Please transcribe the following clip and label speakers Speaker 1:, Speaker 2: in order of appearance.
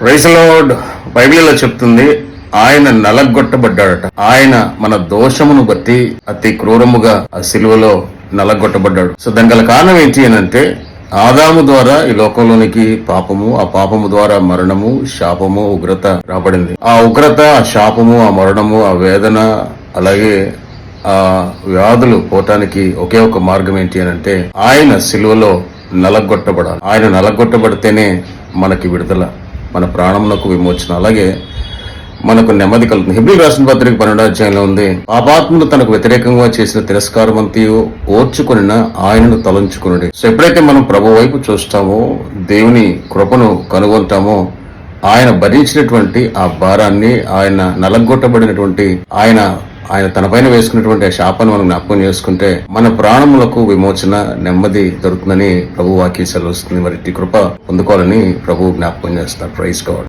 Speaker 1: ప్రైసలోడ్ బైబిల్లో చెప్తుంది ఆయన నలగొట్టబడ్డాడట. ఆయన మన దోషమును బట్టి అతి క్రూరముగా ఆ సిలువలో నలగొట్టబడ్డాడు. సో దాని గల కారణం ఏంటి అని అంటే ఆదాము ద్వారా ఈ లోకంలోనికి పాపము ఆ పాపము ద్వారా మరణము శాపము ఉగ్రత రాబడింది. ఆ ఉగ్రత ఆ శాపము ఆ మరణము ఆ వేదన అలాగే ఆ వ్యాధులు పోవటానికి ఒకే ఒక మార్గం ఏంటి అని అంటే ఆయన సిలువలో నలగొట్టబడాలి. ఆయన నలగొట్టబడితేనే మనకి విడుదల. మన ప్రాణమునకు విమోచన. అలాగే మనకు నెమ్మది కలుగుతుంది. హిబ్రి రాసిన పత్రిక పన్నెండో అధ్యాయంలో ఉంది పాపాత్ములు తనకు వ్యతిరేకంగా చేసిన తిరస్కారం అంతయు ఓర్చుకుని ఆయనను తలంచుకుని సో ఎప్పుడైతే మనం ప్రభు వైపు చూస్తామో దేవుని కృపను కనుగొంటామో ఆయన భరించినటువంటి ఆ భారాన్ని ఆయన నలగొట్టబడినటువంటి ఆయన ఆయన తన పైన వేసుకున్నటువంటి ఆ శాపాన్ని మనం జ్ఞాపకం చేసుకుంటే మన ప్రాణములకు విమోచన నెమ్మది దొరుకుతుందని ప్రభు వాక్య సెలవుస్తుంది. మరి కృప పొందుకోవాలని ప్రభు జ్ఞాపకం చేస్తారు. ప్రైజ్ కావాలి